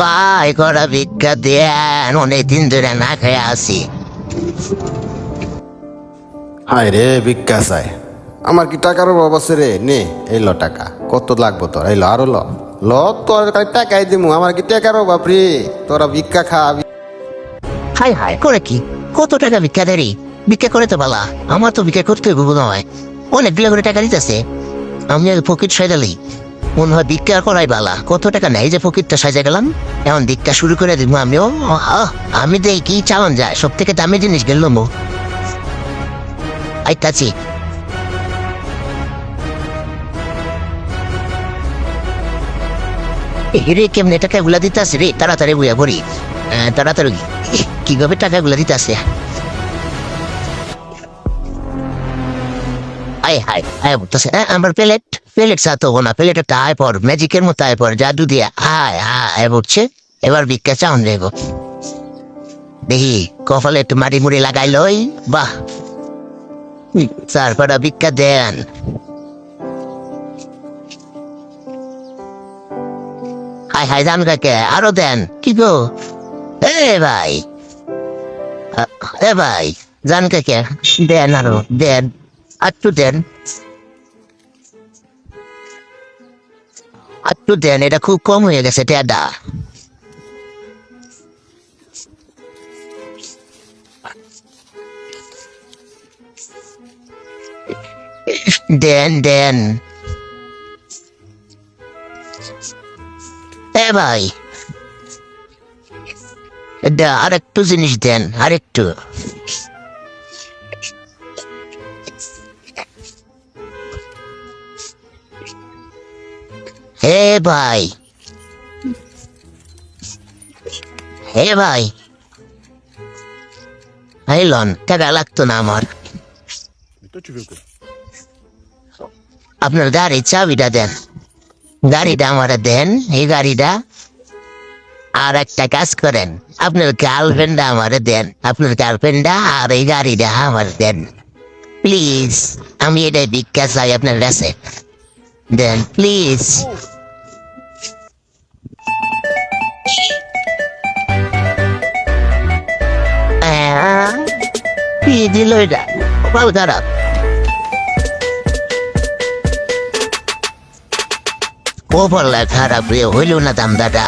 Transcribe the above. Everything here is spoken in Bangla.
ভাই করা ভিক্ষা দেন অনেকদিন ধরে না খেয়ে আসি হায় রে ভিক্ষা চাই। আমার কি টাকার অভাব আছে রে? নে এই ল টাকা। কত লাগবো তোর? এই ল আরও ল। ল তোর কাছে টাকাই দিমু। আমার কি টাকার অভাব রে? তোরা ভিক্ষা খা হাই হাই করে কি? কত টাকা ভিক্ষা দেরি? ভিক্ষা করে তো বালা। আমার তো ভিক্ষা করতে গুলো নয় অনেকগুলো করে টাকা দিতেছে। আমি আগে ফকির সাজালি মনে হয় ভিক্ষা করাই বালা। কত টাকা নেই যে ফকিরটা সাজা গেলাম? এখন ভিক্ষা শুরু করে দিব আমিও। আমি দেই কি চাওয়ান যায়? সব থেকে দামি জিনিস গেল মো। আইতাছি রে কেমনে টাকাগুলা দিতেছে রে? তাড়াতাড়ি বুয়া আহ, তাড়াতাড়ি। কীভাবে টাকা টাকাগুলা দিতেছে? আয় হায় আয় বলতেছে। আমার প্লেট। প্লেট সাথে না প্লেট একটা আয় পর ম্যাজিকের মতো আয় পর, জাদু দিয়ে আয় আয় বলছে। এবার ভিক্ষা চাউন রেগো দেখি, কপালে একটু মাটি মুড়ি লাগাই লই বাহ। তারপর ভিক্ষা দেন। হাই হাই দান কাকে, আরও দেন। কি গো? এ ভাই। এ ভাই, জান কাকে, দেন আরও, দেন একটু দেন। একটু দেন, এটা খুব কম হয়ে গেছে টেডা দেন দেন। এ ভাই। এটা আরেকটু জিনিস দেন, আরেকটু। হে ভাই। হে ভাই। আইলন টাকা লাগতো না আমার। আপনার গাড়ির চাবিটা দেন। গাড়িটা আমার দেন এই গাড়িটা। আর একটা কাজ করেন আপনার গার্লফ্রেন্ডটা আমার দেন আপনার গার্লফ্রেন্ডটা আর এই গাড়িটা আমার দেন। প্লিজ আমি এটা ভিক্ষা চাই আপনার কাছে। দেন প্লিজ। দিল এটা বাবু খারাপ কপাল খারাপ রে হইল না দাম দাদা।